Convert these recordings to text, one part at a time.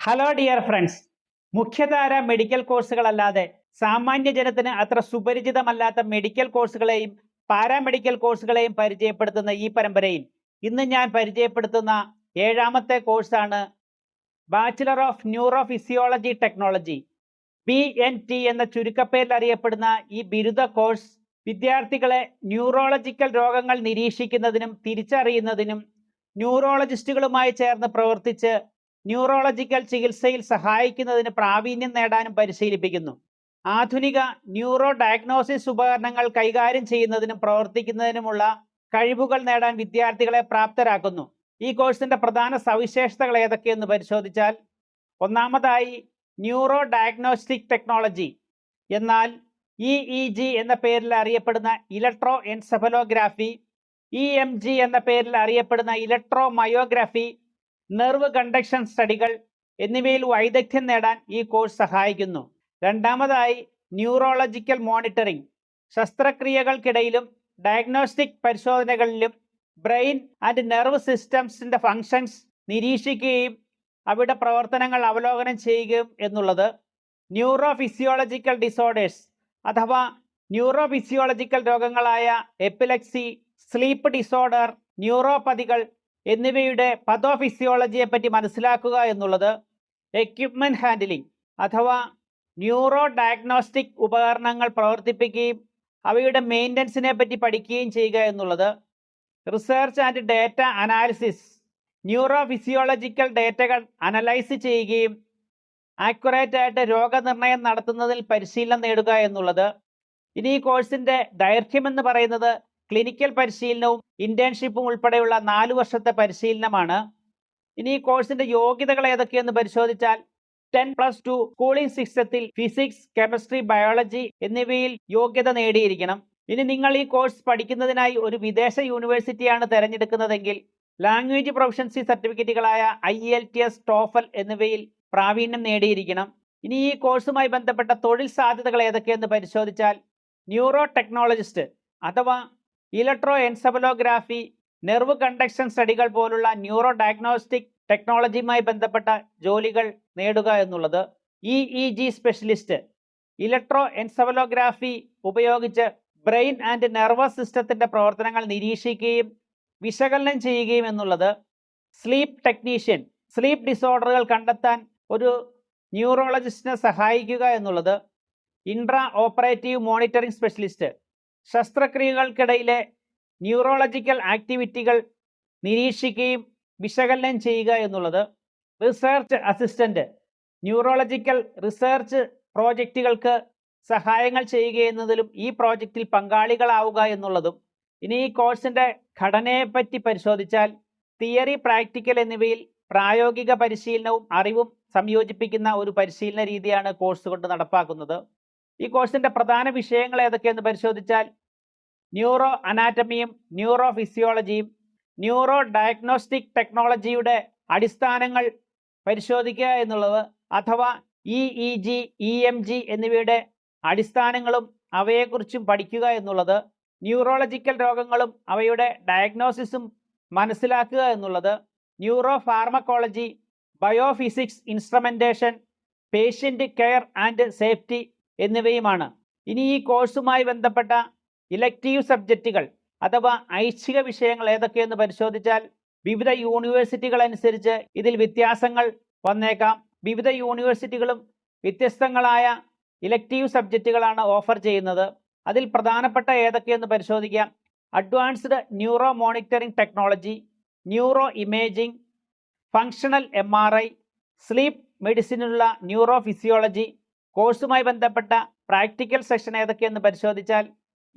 Hello dear friends മുഖ്യധാര medical കോഴ്സുകളല്ലാതെ സാമാന്യ ജനത്തിന് അത്ര സുപരിചിതമല്ലാത്ത മെഡിക്കൽ കോഴ്സുകളെയും പാരാമെഡിക്കൽ കോഴ്സുകളെയും പരിചയപ്പെടുത്തുന്ന ഈ പരമ്പരയിൽ ഇന്ന് ഞാൻ പരിചയപ്പെടുത്തുന്ന ഏഴാമത്തെ കോഴ്സാണ് bachelor of neuro physiology technology B N T എന്ന ചുരുക്കപ്പേരിൽ അറിയപ്പെടുന്ന ഈ ബിരുദ കോഴ്സ് വിദ്യാർത്ഥികളെ ന്യൂറോളജിക്കൽ രോഗങ്ങൾ നിരീക്ഷിക്കുന്നതിനും തിരിച്ചറിയുന്നതിനും ന്യൂറോളജിസ്റ്റുകളുമായി ചേർന്ന് പ്രവർത്തിച്ച് ന്യൂറോളജിക്കൽ ചികിത്സയിൽ സഹായിക്കുന്നതിന് പ്രാവീണ്യം നേടാനും പരിശീലിപ്പിക്കുന്നു. ആധുനിക ന്യൂറോ ഡയഗ്നോസിസ് ഉപകരണങ്ങൾ കൈകാര്യം ചെയ്യുന്നതിനും പ്രവർത്തിക്കുന്നതിനുമുള്ള കഴിവുകൾ നേടാൻ വിദ്യാർത്ഥികളെ പ്രാപ്തരാക്കുന്നു. ഈ കോഴ്സിന്റെ പ്രധാന സവിശേഷതകൾ ഏതൊക്കെയെന്ന് പരിശോധിച്ചാൽ ഒന്നാമതായി ന്യൂറോ ഡയഗ്നോസ്റ്റിക് ടെക്നോളജി എന്നാൽ ഇ ഇ ജി എന്ന പേരിൽ അറിയപ്പെടുന്ന electro encephalography E M G എന്ന പേരിൽ അറിയപ്പെടുന്ന ഇലക്ട്രോ മയോഗ്രാഫി നെർവ് കണ്ടക്ഷൻ സ്റ്റഡികൾ എന്നിവയിൽ വൈദഗ്ധ്യം നേടാൻ ഈ കോഴ്സ് സഹായിക്കുന്നു. രണ്ടാമതായി ന്യൂറോളജിക്കൽ മോണിറ്ററിംഗ് ശസ്ത്രക്രിയകൾക്കിടയിലും ഡയഗ്നോസ്റ്റിക് പരിശോധനകളിലും ബ്രെയിൻ ആൻഡ് നെർവ് സിസ്റ്റംസിന്റെ ഫങ്ഷൻസ് നിരീക്ഷിക്കുകയും അവിടെ പ്രവർത്തനങ്ങൾ അവലോകനം ചെയ്യുകയും എന്നുള്ളത് ന്യൂറോ ഫിസിയോളജിക്കൽ ഡിസോർഡേഴ്സ് അഥവാ ന്യൂറോ ഫിസിയോളജിക്കൽ രോഗങ്ങളായ എപ്പിലക്സി സ്ലീപ്പ് ഡിസോർഡർ ന്യൂറോപ്പതികൾ എന്നിവയുടെ പതോഫിസിയോളജിയെ പറ്റി മനസ്സിലാക്കുക എന്നുള്ളത് എക്യുപ്മെന്റ് ഹാൻഡിലിംഗ് അഥവാ ന്യൂറോ ഡയഗ്നോസ്റ്റിക് ഉപകരണങ്ങൾ പ്രവർത്തിപ്പിക്കുകയും അവയുടെ മെയിന്റനൻസിനെ പറ്റി പഠിക്കുകയും ചെയ്യുക എന്നുള്ളത് research and data analysis neuro physiological ഡേറ്റകൾ analyse ചെയ്യുകയും ആക്യുറേറ്റ് ആയിട്ട് രോഗനിർണയം നടത്തുന്നതിൽ പരിശീലനം നേടുക എന്നുള്ളത്. ഇനി ഈ കോഴ്സിന്റെ ദൈർഘ്യമെന്ന് പറയുന്നത് ക്ലിനിക്കൽ പരിശീലനവും ഇന്റേൺഷിപ്പും ഉൾപ്പെടെയുള്ള നാലു വർഷത്തെ പരിശീലനമാണ്. ഇനി ഈ കോഴ്സിന്റെ യോഗ്യതകൾ ഏതൊക്കെയെന്ന് പരിശോധിച്ചാൽ ടെൻ പ്ലസ് ടു സ്കൂളിംഗ് സിസ്റ്റത്തിൽ ഫിസിക്സ് കെമിസ്ട്രി ബയോളജി എന്നിവയിൽ യോഗ്യത നേടിയിരിക്കണം. ഇനി നിങ്ങൾ ഈ കോഴ്സ് പഠിക്കുന്നതിനായി ഒരു വിദേശ യൂണിവേഴ്സിറ്റിയാണ് തിരഞ്ഞെടുക്കുന്നതെങ്കിൽ language proficiency സർട്ടിഫിക്കറ്റുകളായ I L T S TOEFL എന്നിവയിൽ പ്രാവീണ്യം നേടിയിരിക്കണം. ഇനി ഈ കോഴ്സുമായി ബന്ധപ്പെട്ട തൊഴിൽ സാധ്യതകൾ ഏതൊക്കെയെന്ന് പരിശോധിച്ചാൽ ന്യൂറോ ടെക്നോളജിസ്റ്റ് അഥവാ ഇലക്ട്രോ എൻസബലോഗ്രാഫി നെർവ് കണ്ടക്ഷൻ സ്റ്റഡികൾ പോലുള്ള ന്യൂറോ ഡയഗ്നോസ്റ്റിക് ടെക്നോളജിയുമായി ബന്ധപ്പെട്ട ജോലികൾ നേടുക എന്നുള്ളത് E E G specialist electro encephalography ഉപയോഗിച്ച് ബ്രെയിൻ ആൻഡ് നെർവസ് സിസ്റ്റത്തിന്റെ പ്രവർത്തനങ്ങൾ നിരീക്ഷിക്കുകയും വിശകലനം ചെയ്യുകയും എന്നുള്ളത് സ്ലീപ്പ് ടെക്നീഷ്യൻ സ്ലീപ്പ് ഡിസോർഡറുകൾ കണ്ടെത്താൻ ഒരു ന്യൂറോളജിസ്റ്റിനെ സഹായിക്കുക എന്നുള്ളത് ഇൻട്രാ ഓപ്പറേറ്റീവ് മോണിറ്ററിംഗ് സ്പെഷ്യലിസ്റ്റ് ശസ്ത്രക്രിയകൾക്കിടയിലെ ന്യൂറോളജിക്കൽ ആക്ടിവിറ്റികൾ നിരീക്ഷിക്കുകയും വിശകലനം ചെയ്യുക എന്നുള്ളത് റിസർച്ച് അസിസ്റ്റന്റ് ന്യൂറോളജിക്കൽ റിസർച്ച് പ്രോജക്റ്റുകൾക്ക് സഹായങ്ങൾ ചെയ്യുക എന്നതിലും ഈ പ്രോജക്റ്റിൽ പങ്കാളികളാവുക എന്നുള്ളതും ഇനി ഈ കോഴ്സിന്റെ ഘടനയെപ്പറ്റി പരിശോധിച്ചാൽ തിയറി പ്രാക്ടിക്കൽ എന്നിവയിൽ പ്രായോഗിക പരിശീലനവും അറിവും സംയോജിപ്പിക്കുന്ന ഒരു പരിശീലന രീതിയാണ് കോഴ്സ് കൊണ്ട് നടപ്പാക്കുന്നത്. ഈ കോഴ്സിന്റെ പ്രധാന വിഷയങ്ങൾ ഏതൊക്കെയെന്ന് പരിശോധിച്ചാൽ ന്യൂറോ അനാറ്റമിയും ന്യൂറോ ഫിസിയോളജിയും ന്യൂറോ ഡയഗ്നോസ്റ്റിക് ടെക്നോളജിയുടെ അടിസ്ഥാനങ്ങൾ പരിശോധിക്കുക എന്നുള്ളത് അഥവാ E E G E M G എന്നിവയുടെ അടിസ്ഥാനങ്ങളും അവയെക്കുറിച്ചും പഠിക്കുക എന്നുള്ളത് ന്യൂറോളജിക്കൽ രോഗങ്ങളും അവയുടെ ഡയഗ്നോസിസും മനസ്സിലാക്കുക എന്നുള്ളത് neuro pharmacology biophysics instrumentation patient care and safety എന്നിവയുമാണ്. ഇനി ഈ കോഴ്സുമായി ബന്ധപ്പെട്ട ഇലക്റ്റീവ് സബ്ജക്റ്റുകൾ അഥവാ ഐച്ഛിക വിഷയങ്ങൾ ഏതൊക്കെയെന്ന് പരിശോധിച്ചാൽ വിവിധ യൂണിവേഴ്സിറ്റികൾ അനുസരിച്ച് ഇതിൽ വ്യത്യാസങ്ങൾ വന്നേക്കാം. വിവിധ യൂണിവേഴ്സിറ്റികളും വ്യത്യസ്തങ്ങളായ ഇലക്റ്റീവ് സബ്ജക്റ്റുകളാണ് ഓഫർ ചെയ്യുന്നത്. അതിൽ പ്രധാനപ്പെട്ട ഏതൊക്കെയെന്ന് പരിശോധിക്കാം. Advanced neuro monitoring technology neuro imaging functional M R I sleep മെഡിസിനുള്ള neuro physiology കോഴ്സുമായി ബന്ധപ്പെട്ട പ്രാക്ടിക്കൽ സെക്ഷൻ ഏതൊക്കെയെന്ന് പരിശോധിച്ചാൽ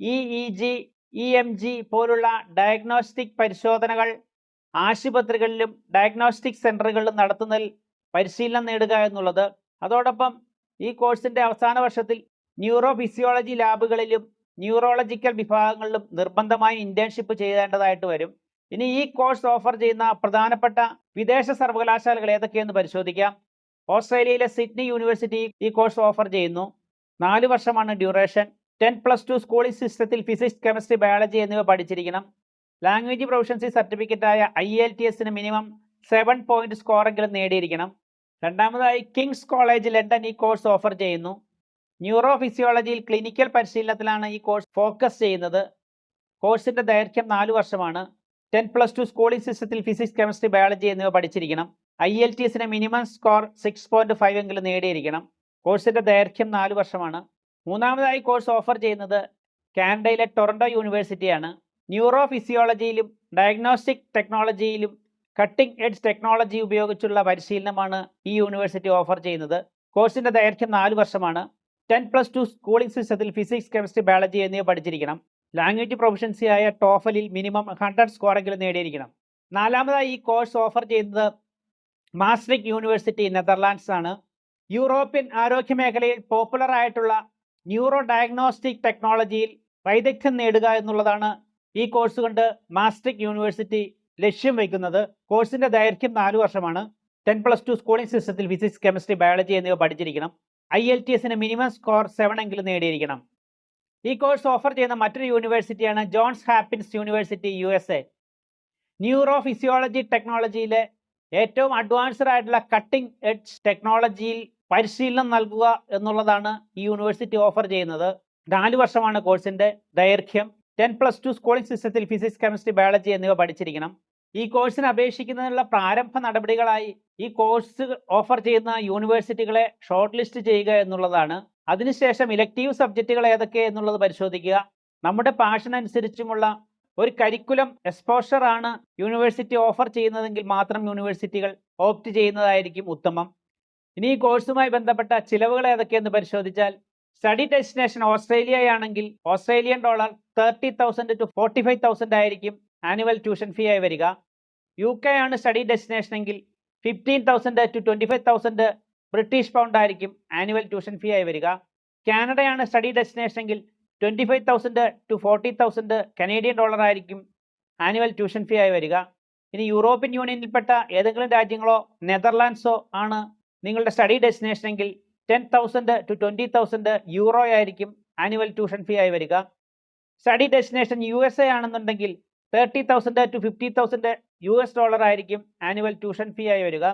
E E G E M G പോലുള്ള ഡയഗ്നോസ്റ്റിക് പരിശോധനകൾ ആശുപത്രികളിലും ഡയഗ്നോസ്റ്റിക് സെന്ററുകളിലും നടത്തുന്നതിൽ പരിശീലനം നേടുക എന്നുള്ളത്. അതോടൊപ്പം ഈ കോഴ്സിന്റെ അവസാന വർഷത്തിൽ ന്യൂറോ ഫിസിയോളജി ലാബുകളിലും ന്യൂറോളജിക്കൽ വിഭാഗങ്ങളിലും നിർബന്ധമായും ഇന്റേൺഷിപ്പ് ചെയ്യേണ്ടതായിട്ട് വരും. ഇനി ഈ കോഴ്സ് ഓഫർ ചെയ്യുന്ന പ്രധാനപ്പെട്ട വിദേശ സർവകലാശാലകൾ ഏതൊക്കെയെന്ന് പരിശോധിക്കാം. ഓസ്ട്രേലിയയിലെ സിഡ്നി യൂണിവേഴ്സിറ്റി ഈ കോഴ്സ് ഓഫർ ചെയ്യുന്നു. നാല് വർഷമാണ് duration. Ten plus two schooling സിസ്റ്റത്തിൽ ഫിസിക്സ് കെമിസ്ട്രി ബയോളജി എന്നിവ പഠിച്ചിരിക്കണം. ലാംഗ്വേജ് പ്രൊഫഷൻസി സർട്ടിഫിക്കറ്റായ ഐ എൽ ടി എസിന് മിനിമം സെവൻ പോയിന്റ് സ്കോറെങ്കിലും നേടിയിരിക്കണം. രണ്ടാമതായി കിങ്സ് കോളേജ് ലണ്ടൻ ഈ കോഴ്സ് ഓഫർ ചെയ്യുന്നു. ന്യൂറോ ഫിസിയോളജിയിൽ ക്ലിനിക്കൽ പരിശീലനത്തിലാണ് ഈ കോഴ്സ് ഫോക്കസ് ചെയ്യുന്നത്. കോഴ്സിന്റെ ദൈർഘ്യം നാല് വർഷമാണ്. ടെൻ പ്ലസ് ടു സ്കൂളിംഗ് സിസ്റ്റത്തിൽ ഫിസിക്സ് കെമിസ്ട്രി ബയോളജി എന്നിവ പഠിച്ചിരിക്കണം. ഐ എൽ ടി എസിന് minimum score six point five എങ്കിലും നേടിയിരിക്കണം. കോഴ്സിന്റെ ദൈർഘ്യം നാല് വർഷമാണ്. മൂന്നാമതായി കോഴ്സ് ഓഫർ ചെയ്യുന്നത് കാനഡയിലെ ടൊറന്റോ യൂണിവേഴ്സിറ്റിയാണ് ന്യൂറോ ഫിസിയോളജിയിലും ഡയഗ്നോസ്റ്റിക് ടെക്നോളജിയിലും കട്ടിംഗ് എഡ്ജ് ടെക്നോളജി ഉപയോഗിച്ചുള്ള പരിശീലനമാണ് ഈ യൂണിവേഴ്സിറ്റി ഓഫർ ചെയ്യുന്നത്. കോഴ്സിന്റെ ദൈർഘ്യം നാല് വർഷമാണ്. ടെൻ പ്ലസ് ടു സ്കൂളിംഗ് സിസ്റ്റത്തിൽ ഫിസിക്സ് കെമിസ്ട്രി ബയോളജി എന്നിവ പഠിച്ചിരിക്കണം. ലാംഗ്വേജ് പ്രൊഫഷൻസിയായ ടോഫലിൽ മിനിമം ഹൺഡ്രഡ് സ്കോറെങ്കിലും നേടിയിരിക്കണം. നാലാമതായി ഈ കോഴ്സ് ഓഫർ ചെയ്യുന്നത് മാസ്ട്രിക് യൂണിവേഴ്സിറ്റി നെതർലാൻഡ്സ് ആണ് യൂറോപ്യൻ ആരോഗ്യ മേഖലയിൽ പോപ്പുലർ ആയിട്ടുള്ള ന്യൂറോ ഡയഗ്നോസ്റ്റിക് ടെക്നോളജിയിൽ വൈദഗ്ധ്യം നേടുക എന്നുള്ളതാണ് ഈ കോഴ്സ് കൊണ്ട് മാസ്ട്രിക് യൂണിവേഴ്സിറ്റി ലക്ഷ്യം വയ്ക്കുന്നത്. കോഴ്സിന്റെ ദൈർഘ്യം നാല് വർഷമാണ്. ടെൻ പ്ലസ് ടു സ്കൂളിംഗ് സിസ്റ്റത്തിൽ ഫിസിക്സ് കെമിസ്ട്രി ബയോളജി എന്നിവ പഠിച്ചിരിക്കണം. ഐ എൽ ടി എസിന് മിനിമം സ്കോർ സെവൻ എങ്കിലും നേടിയിരിക്കണം. ഈ കോഴ്സ് ഓഫർ ചെയ്യുന്ന മറ്റൊരു യൂണിവേഴ്സിറ്റിയാണ് Johns Hopkins university U S A. Neuro physiology ടെക്നോളജിയിലെ ഏറ്റവും അഡ്വാൻസ്ഡ് ആയിട്ടുള്ള കട്ടിംഗ് എഡ്ജ് ടെക്നോളജിയിൽ പരിശീലനം നൽകുക എന്നുള്ളതാണ് ഈ യൂണിവേഴ്സിറ്റി ഓഫർ ചെയ്യുന്നത്. നാല് വർഷമാണ് കോഴ്സിന്റെ ദൈർഘ്യം. ടെൻ പ്ലസ് ടു സ്കൂളിംഗ് സിസ്റ്റത്തിൽ ഫിസിക്സ് കെമിസ്ട്രി ബയോളജി എന്നിവ പഠിച്ചിരിക്കണം. ഈ കോഴ്സിന് അപേക്ഷിക്കുന്നതിനുള്ള പ്രാരംഭ നടപടികളായി ഈ കോഴ്സ് ഓഫർ ചെയ്യുന്ന യൂണിവേഴ്സിറ്റികളെ ഷോർട്ട് ലിസ്റ്റ് ചെയ്യുക എന്നുള്ളതാണ്. അതിനുശേഷം ഇലക്റ്റീവ് സബ്ജക്റ്റുകൾ ഏതൊക്കെ എന്നുള്ളത് പരിശോധിക്കുക. നമ്മുടെ പാഷൻ അനുസരിച്ചുമുള്ള ഒരു കരിക്കുലം എക്സ്പോഷർ ആണ് യൂണിവേഴ്സിറ്റി ഓഫർ ചെയ്യുന്നതെങ്കിൽ മാത്രം യൂണിവേഴ്സിറ്റികൾ ഓപ്റ്റ് ചെയ്യുന്നതായിരിക്കും ഉത്തമം. ഇനി ഈ കോഴ്സുമായി ബന്ധപ്പെട്ട ചിലവുകൾ ഏതൊക്കെയെന്ന് പരിശോധിച്ചാൽ സ്റ്റഡി ഡെസ്റ്റിനേഷൻ ഓസ്ട്രേലിയ ആണെങ്കിൽ Australian dollar thirty thousand to forty five thousand ആയിരിക്കും ആനുവൽ ട്യൂഷൻ ഫീ ആയി വരിക. യു കെ ആണ് സ്റ്റഡി ഡെസ്റ്റിനേഷൻ എങ്കിൽ fifteen thousand to twenty five thousand British pound ആയിരിക്കും ആനുവൽ ട്യൂഷൻ ഫീ ആയി വരിക. കാനഡയാണ് സ്റ്റഡി ഡെസ്റ്റിനേഷൻ എങ്കിൽ twenty five thousand to forty thousand Canadian dollar ആയിരിക്കും ആനുവൽ ട്യൂഷൻ ഫീ ആയി വരിക. ഇനി യൂറോപ്യൻ യൂണിയനിൽപ്പെട്ട ഏതെങ്കിലും രാജ്യങ്ങളോ നെതർലാൻഡ്സോ ആണ് നിങ്ങളുടെ സ്റ്റഡി ഡെസ്റ്റിനേഷൻ എങ്കിൽ ten thousand to twenty thousand euro ആയിരിക്കും ആനുവൽ ട്യൂഷൻ ഫീ ആയി വരിക. Study destination U S A ആണെന്നുണ്ടെങ്കിൽ thirty thousand to fifty thousand U S dollar ആയിരിക്കും ആനുവൽ ട്യൂഷൻ ഫീ ആയി വരിക.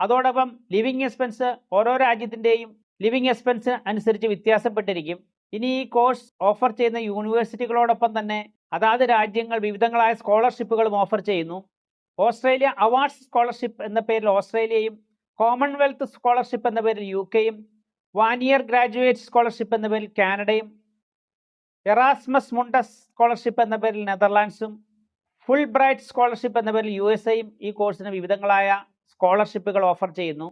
അതോടൊപ്പം ലിവിങ് എക്സ്പെൻസ് ഓരോ രാജ്യത്തിന്റെയും ലിവിങ് എക്സ്പെൻസ് അനുസരിച്ച് വ്യത്യാസപ്പെട്ടിരിക്കും. ഇനി ഈ കോഴ്സ് ഓഫർ ചെയ്യുന്ന യൂണിവേഴ്സിറ്റികളോടൊപ്പം തന്നെ അതാത് രാജ്യങ്ങൾ വിവിധങ്ങളായ സ്കോളർഷിപ്പുകളും ഓഫർ ചെയ്യുന്നു. ഓസ്ട്രേലിയ അവാർഡ്സ് സ്കോളർഷിപ്പ് എന്ന പേരിൽ ഓസ്ട്രേലിയയും കോമൺവെൽത്ത് സ്കോളർഷിപ്പ് എന്ന പേരിൽ യു കെയും വൺ ഇയർ ഗ്രാജുവേറ്റ് സ്കോളർഷിപ്പ് എന്ന പേരിൽ കാനഡയും എറാസ്മസ് മുണ്ടസ് സ്കോളർഷിപ്പ് എന്ന പേരിൽ നെതർലാൻഡ്സും ഫുൾ ബ്രൈറ്റ് സ്കോളർഷിപ്പ് എന്ന പേരിൽ യു എസ് എയും ഈ കോഴ്സിന് വിവിധങ്ങളായ സ്കോളർഷിപ്പുകൾ ഓഫർ ചെയ്യുന്നു.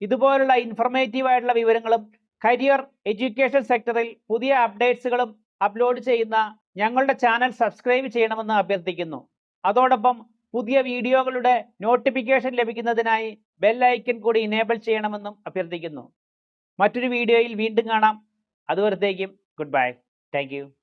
ഇതുപോലുള്ള ഇൻഫർമേറ്റീവ് ആയിട്ടുള്ള വിവരങ്ങളും കരിയർ എഡ്യൂക്കേഷൻ സെക്ടറിൽ പുതിയ അപ്ഡേറ്റ്സുകളും അപ്ലോഡ് ചെയ്യുന്ന ഞങ്ങളുടെ ചാനൽ സബ്സ്ക്രൈബ് ചെയ്യണമെന്ന് അഭ്യർത്ഥിക്കുന്നു. അതോടൊപ്പം പുതിയ വീഡിയോകളുടെ നോട്ടിഫിക്കേഷൻ ലഭിക്കുന്നതിനായി ബെൽ ഐക്കൺ കൂടി ഇനേബിൾ ചെയ്യണമെന്നും അഭ്യർത്ഥിക്കുന്നു. മറ്റൊരു വീഡിയോയിൽ വീണ്ടും കാണാം. അതുവരത്തേക്കും ഗുഡ് ബൈ താങ്ക്